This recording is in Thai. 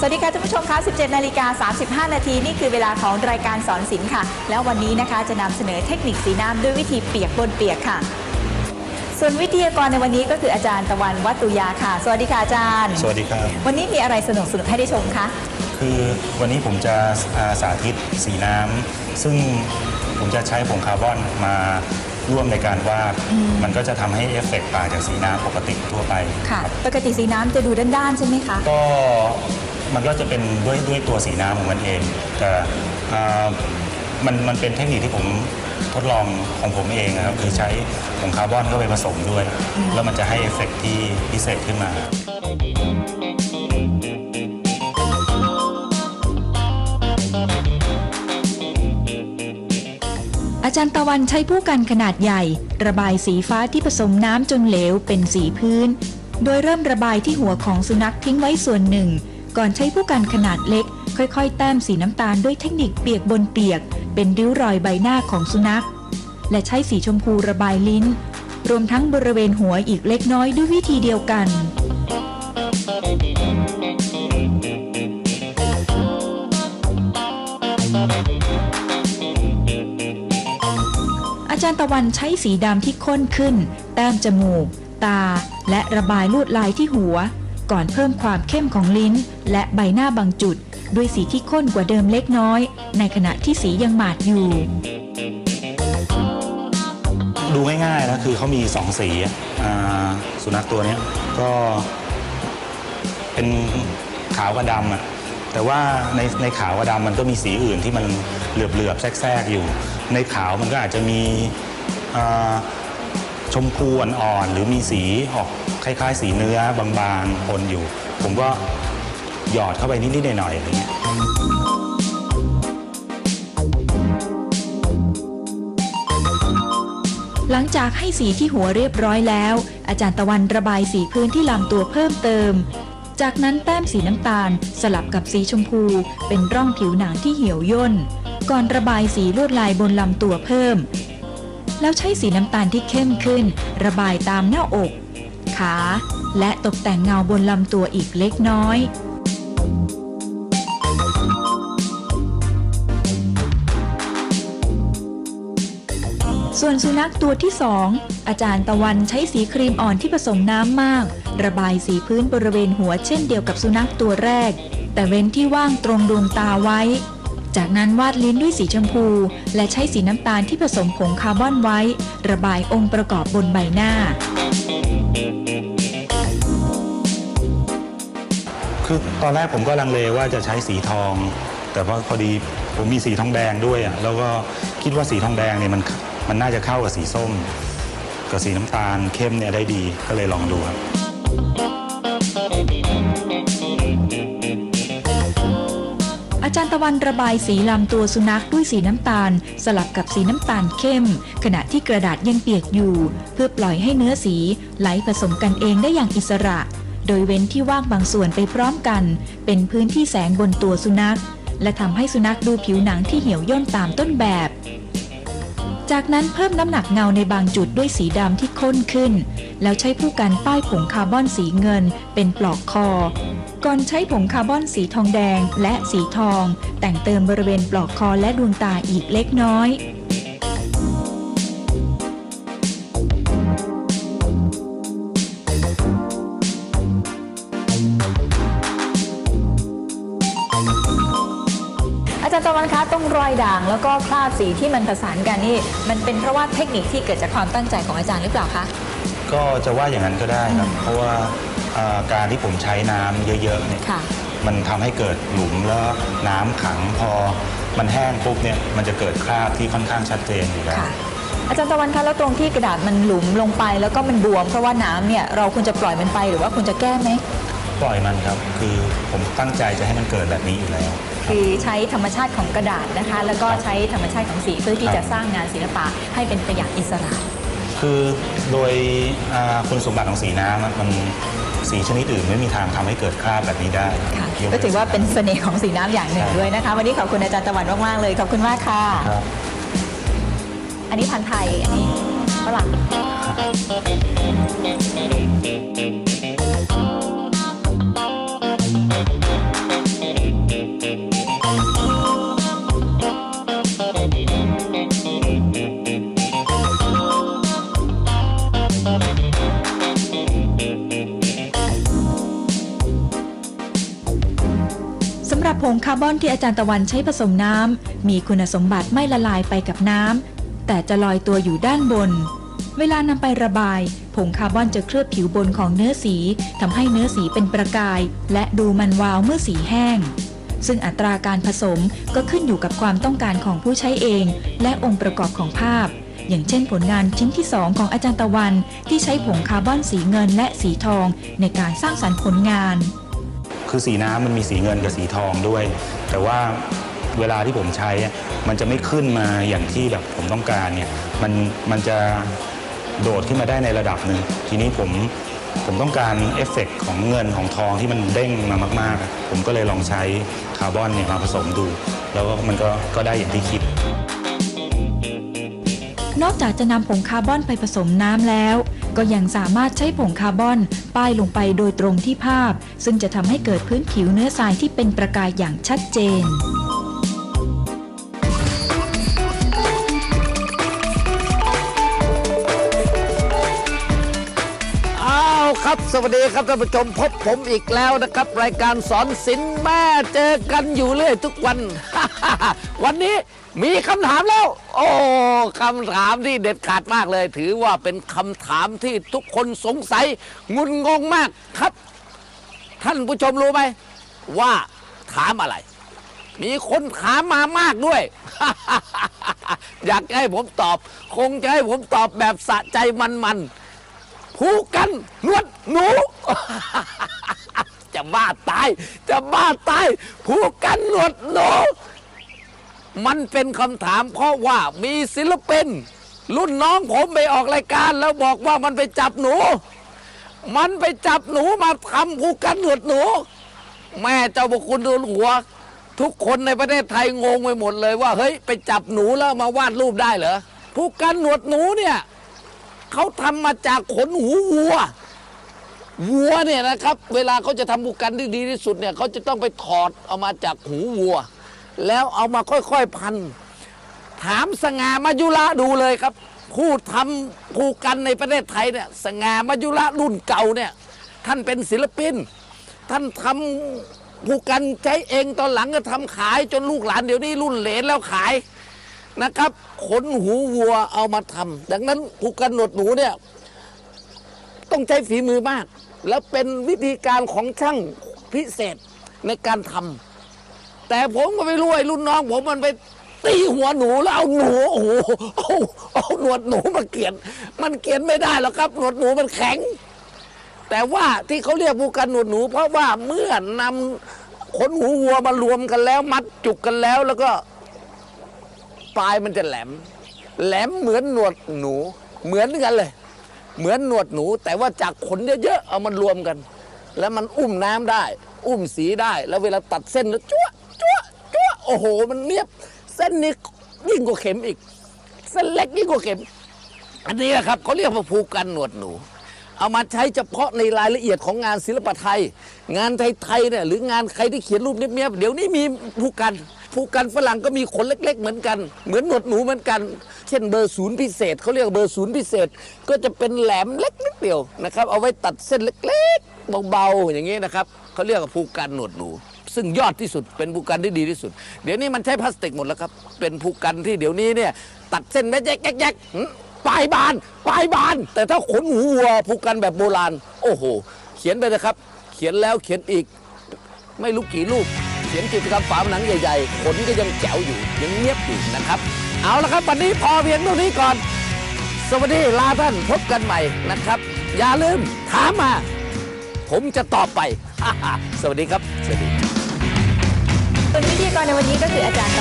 สวัสดีค่ะท่านผู้ชมคะ 17 นาฬิกา 35 นาทีนี่คือเวลาของรายการสอนศิลป์ค่ะ แล้ววันนี้นะคะจะนำเสนอเทคนิคสีน้ำด้วยวิธีเปียกบนเปียกค่ะ ส่วนวิทยากรในวันนี้ก็คืออาจารย์ตะวันวัตตุยาค่ะ สวัสดีค่ะอาจารย์ สวัสดีครับ วันนี้มีอะไรสนุกสนุกๆให้ได้ชมคะ คือวันนี้ผมจะอ่าสาธิตสีน้ำซึ่งผมจะใช้ผงคาร์บอนมาร่วมในการวาดมันก็จะทำให้เอฟเฟกต์ต่างจากสีน้ำปกติทั่วไปค่ะรับปกติสีน้ำจะดูด้านๆใช่ไหมคะ ก็ มันก็จะเป็นด้วยด้วยตัวสีน้ำของมันเอง แต่มันมันเป็นเทคนิคที่ผมทดลองของผมเองครับคือใช้ผงคาร์บอนเข้าไปผสมด้วย แล้วมันจะให้เอฟเฟกต์ที่พิเศษขึ้นมาอาจารย์ตะวันใช้ผู้กันขนาดใหญ่ ระบายสีฟ้าที่ผสมน้ำจนเหลวเป็นสีพื้น โดยเริ่มระบายที่หัวของสุนัขทิ้งไว้ส่วนหนึ่ง ก่อนใช้ผู้กันขนาดเล็ก ค่อยๆ แต้มสีน้ำตาลด้วยเทคนิคเปียกบนเปียก เป็นริ้วรอยใบหน้าของสุนัข และใช้สีชมพูระบายลิ้น รวมทั้งบริเวณหัวอีกเล็กน้อยด้วยวิธีเดียวกันอาจารย์ตะวันใช้สีดำที่ข้นขึ้น แต้มจมูก ตา และระบายลวดลายที่หัว ก่อนเพิ่มความเข้มของลิ้น และใบหน้าบางจุด ด้วยสีที่ข้นกว่าเดิมเล็กน้อย ในขณะที่สียังหมาดอยู่ ดูง่ายๆนะคือเขามีสองสีอ่าสุนัขตัวเนี้ยก็เป็นขาวกับดำอะแต่ว่าในในขาวกับดำมันก็มีสีอื่นที่มันเหลือบๆแทรกๆอยู่ ในขาวมันก็อาจจะมีอ่า ชมพูอ่อนๆหรือมีสีออกคล้าย ๆ สีเนื้อบางๆปนอยู่ ผมก็หยอดเข้าไปนิดๆหน่อยๆอะไรเงี้ยหลังจากให้สีที่หัวเรียบร้อยแล้ว อาจารย์ตะวันระบายสีพื้นที่ลำตัวเพิ่มเติม จากนั้นแต้มสีน้ำตาลสลับกับสีชมพู เป็นร่องผิวหนังที่เหี่ยวย่น ก่อนระบายสีลวดลายบนลำตัวเพิ่ม แล้วใช้สีน้ำตาลที่เข้มขึ้น ระบายตามหน้าอก ขา และตกแต่งเงาบนลำตัวอีกเล็กน้อยส่วนสุนัขตัวที่สองอาจารย์ตะวันใช้สีครีมอ่อนที่ผสมน้ำมาก ระบายสีพื้นบริเวณหัวเช่นเดียวกับสุนัขตัวแรก แต่เว้นที่ว่างตรงดวงตาไว้ จากนั้นวาดลิ้นด้วยสีชมพู และใช้สีน้ำตาลที่ผสมผงคาร์บอนไว้ ระบายองค์ประกอบบนใบหน้า คือตอนแรกผมก็ลังเลว่าจะใช้สีทอง แต่พอพอดีผมมีสีทองแดงด้วยอะแล้วก็คิดว่าสีทองแดงเนี่ยมันมันน่าจะเข้ากับสีส้ม กับสีน้ำตาลเข้มเนี่ยได้ดีก็เลยลองดูครับ อาจารย์ตะวันระบายสีลำตัวสุนัขด้วยสีน้ำตาล สลับกับสีน้ำตาลเข้ม ขณะที่กระดาษยังเปียกอยู่ เพื่อปล่อยให้เนื้อสีไหลผสมกันเองได้อย่างอิสระ โดยเว้นที่ว่างบางส่วนไปพร้อมกัน เป็นพื้นที่แสงบนตัวสุนัข และทำให้สุนัขดูผิวหนังที่เหี่ยวย่นตามต้นแบบ จากนั้นเพิ่มน้ำหนักเงาในบางจุดด้วยสีดำที่ข้นขึ้น แล้วใช้ผู้กันป้ายผงคาร์บอนสีเงิน เป็นปลอกคอ ก่อนใช้ผงคาร์บอนสีทองแดงและสีทอง แต่งเติมบริเวณปลอกคอและดวงตาอีกเล็กน้อยอาจารย์ตะวันคะตรงรอยด่างแล้วก็คราบสีที่มันผสานกันนี่มันเป็นเพราะว่าเทคนิคที่เกิดจากความตั้งใจของอาจารย์หรือเปล่าคะ ก็จะว่าอย่างนั้นก็ได้ครับ เพราะว่าอ่าการที่ผมใช้น้ำเยอะๆเนี่ยค่ะ มันทำให้เกิดหลุมแล้วน้ำขังพอมันแห้งปุ๊บเนี่ยมันจะเกิดคราบที่ค่อนข้างชัดเจนอยู่แล้ว ค่ะ อาจารย์ตะวันคะแล้วตรงที่กระดาษมันหลุมลงไปแล้วก็มันบวม เพราะว่าน้ำเนี่ยเราควรจะปล่อยมันไปหรือว่าควรจะแก้ไหมปล่อยมันครับ คือผมตั้งใจจะให้มันเกิดแบบนี้อยู่แล้ว คือใช้ธรรมชาติของกระดาษนะคะ แล้วก็ใช้ธรรมชาติของสีเพื่อที่จะสร้างงานศิลปะให้เป็นไปอย่างอิสระ คือโดยอ่าคุณสมบัติของสีน้ำอะมันสีชนิดอื่นไม่มีทางทำให้เกิดคราบแบบนี้ได้ค่ะยกก็ถือว่าเป็นเสน่ห์ของสีน้ำอย่างหนึ่งครับด้วยนะคะ วันนี้ขอบคุณอาจารย์ตะวันมาก ๆ เลย ขอบคุณมากค่ะครับอันนี้พันธุ์ไทย อันนี้ฝรั่งาร์บอนที่อาจารย์ตะวันใช้ผสมน้ำมีคุณสมบัติไม่ละลายไปกับน้ำแต่จะลอยตัวอยู่ด้านบน เวลานำไประบาย ผงคาร์บอนจะเคลือบผิวบนของเนื้อสีทำให้เนื้อสีเป็นประกาย และดูมันวาวเมื่อสีแห้ง ซึ่งอัตราการผสมก็ขึ้นอยู่กับความต้องการของผู้ใช้เอง และองค์ประกอบของภาพ อย่างเช่นผลงานชิ้นที่ 2 ของอาจารย์ตะวัน ที่ใช้ผงคาร์บอนสีเงินและสีทอง ในการสร้างสรรค์ผลงาน คือสีน้ำมันมีสีเงินกับสีทองด้วย แต่ว่าเวลาที่ผมใช้อะมันจะไม่ขึ้นมาอย่างที่แบบผมต้องการเนี่ยมันมันจะโดดขึ้นมาได้ในระดับหนึ่งทีนี้ผมผมต้องการเอฟเฟกต์ของเงินของทองที่มันเด้งมามาก ๆ ผมก็เลยลองใช้คาร์บอนเนี่ยมาผสมดู แล้วก็มันก็ก็ได้อย่างที่คิด นอกจากจะนำผงคาร์บอนไปผสมน้ำแล้ว ก็ยังสามารถใช้ผงคาร์บอนป้ายลงไปโดยตรงที่ภาพ ซึ่งจะทำให้เกิดพื้นผิวเนื้อทรายที่เป็นประกายอย่างชัดเจน ครับ สวัสดีครับท่านผู้ชมพบผมอีกแล้วนะครับ รายการสอนศิลป์แม่เจอกันอยู่เรื่อยทุกวัน วันนี้มีคำถามแล้ว โอ้คำถามที่เด็ดขาดมากเลย ถือว่าเป็นคำถามที่ทุกคนสงสัย งุนงงมากครับ ท่านผู้ชมรู้ไหมว่าถามอะไร มีคนถามมามากด้วย อยากให้ผมตอบ คงจะให้ผมตอบแบบสะใจมันๆ ผูกกันนวด หนู จะบ้าตาย จะบ้าตาย ผูกกันหนวดหนู มันเป็นคำถามเพราะว่ามีศิลปิน รุ่นน้องผมไปออกรายการ แล้วบอกว่ามันไปจับหนู มันไปจับหนูมาทำผูกกันหนวดหนู แม่เจ้าบุคุณดูหัว ทุกคนในประเทศไทยงงไปหมดเลยว่า เฮ้ย ไปจับหนูแล้วมาวาดรูปได้เหรอผูกกันหนวดหนูเนี่ยเขาทำมาจากขนหูวัว วัวเนี่ยนะครับ เวลาเขาจะทำบุกันที่ดีที่สุดเนี่ยเขาจะต้องไปถอดเอามาจากหูวัว แล้วเอามาค่อยๆพัน ถามสง่ามายุระดูเลยครับ ผู้ทำผู้กันในประเทศไทยเนี่ยสง่ามายุระรุ่นเก่าเนี่ยท่านเป็นศิลปิน ท่านทำผู้กันใช้เองตอนหลังก็ทำขายจนลูกหลานเดี๋ยวนี้รุ่นเหลนแล้วขายนะครับขนหูวัวเอามาทำดังนั้นผูกกันหนวดหนูเนี่ยต้องใช้ฝีมือมาก แล้วเป็นวิธีการของช่างพิเศษในการทำแต่ผมก็ไม่รู้ไอ้รุ่นน้อง ผมมันไปตีหัวหนูแล้วเอาหนูโอ้โหเอาเอาหนวดหนูมาเกียน มันเกียนไม่ได้หรอกครับ หนวดหนูมันแข็ง แต่ว่าที่เขาเรียกผูกันหนวดหนู เพราะว่าเมื่อนำขนหูวัวมารวมกันแล้ว มัดจุกกันแล้วแล้วก็ปลายมันจะแหลม แหลมเหมือนหนวดหนูเหมือนกันเลย เหมือนหนวดหนู แต่ว่าจากขนเยอะๆเอามันรวมกัน แล้วมันอุ้มน้ำได้ อุ้มสีได้ แล้วเวลาตัดเส้นแล้วจ้วจ้วจ้วโอ้โห มันเนียบ เส้นนี้ยิ่งกว่าเข็มอีก เส้นเล็กยิ่งกว่าเข็ม อันนี้แหละครับเขาเรียกว่าผูกกันหนวดหนู เอามาใช้เฉพาะในรายละเอียดของงานศิลปะไทย งานไทยๆเนี่ยหรืองานใครที่เขียนรูปเนี้ยบๆเดี๋ยวนี้มีผูกกันผูกกันฝรั่งก็มีขนเล็ก ๆ เหมือนกัน เหมือนหนวดหนูเหมือนกัน เช่นเบอร์ศูนย์พิเศษเขาเรียกเบอร์ศูนย์พิเศษ ก็จะเป็นแหลมเล็กนิดเดียวนะครับ เอาไว้ตัดเส้นเล็กๆเบาๆอย่างนี้นะครับเขาเรียกว่าผูกกันหนวดหนูซึ่งยอดที่สุดเป็นผูกกันที่ดีที่สุด เดี๋ยวนี้มันใช้พลาสติกหมดแล้วครับ เป็นผูกกันที่เดี๋ยวนี้เนี่ย ตัดเส้นแยกแยกๆหึ ปลายบานปลายบาน แต่ถ้าขนหูวัวผูกกันแบบโบราณ โอ้โห เขียนไปนะครับ เขียนแล้วเขียนอีก ไม่รู้กี่รูป เขียนกิจกรรมฝาผนังใหญ่ๆขนก็ยังแจ๋วอยู่ยังเงียบอยู่นะครับ เอาละครับวันนี้พอเพียงเท่านี้ก่อน สวัสดีลาท่านพบกันใหม่นะครับ อย่าลืมถามมา ผมจะตอบไป สวัสดีครับสวัสดีส่วนวิทยากรในวันนี้ก็คืออาจารย์